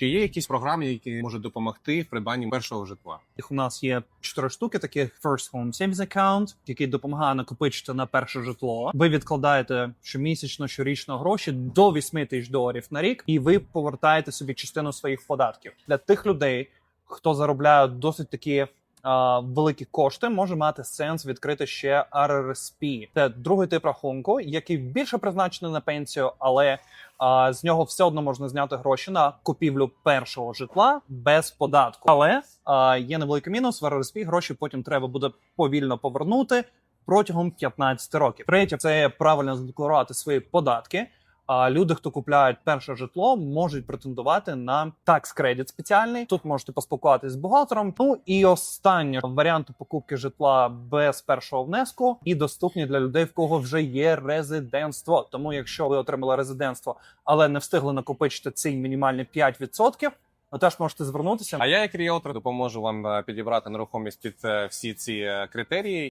Чи є якісь програми, які можуть допомогти в придбанні першого житла? Їх у нас є чотири штуки, таких First Home Savings Account, який допомагає накопичити на перше житло. Ви відкладаєте щомісячно, щорічно гроші до 8 тисяч доларів на рік, і ви повертаєте собі частину своїх податків для тих людей, хто заробляє досить такі. Великі кошти може мати сенс відкрити ще RRSP. Це другий тип рахунку, який більше призначений на пенсію, але а, з нього все одно можна зняти гроші на купівлю першого житла без податку. Але а, є невеликий мінус. В RRSP гроші потім треба буде повільно повернути протягом 15 років. Третє це правильно задекларувати свої податки. А люди, хто купляють перше житло, можуть претендувати на tax кредит спеціальний. Тут можете поспілкуватися з бухгалтером. Ну і останнє варіанти покупки житла без першого внеску і доступні для людей, в кого вже є резидентство. Тому, якщо ви отримали резидентство, але не встигли накопичити ці мінімальні 5%, ви теж можете звернутися. А я, як ріелтор, допоможу вам е, підібрати нерухомість під е, всі ці е, критерії.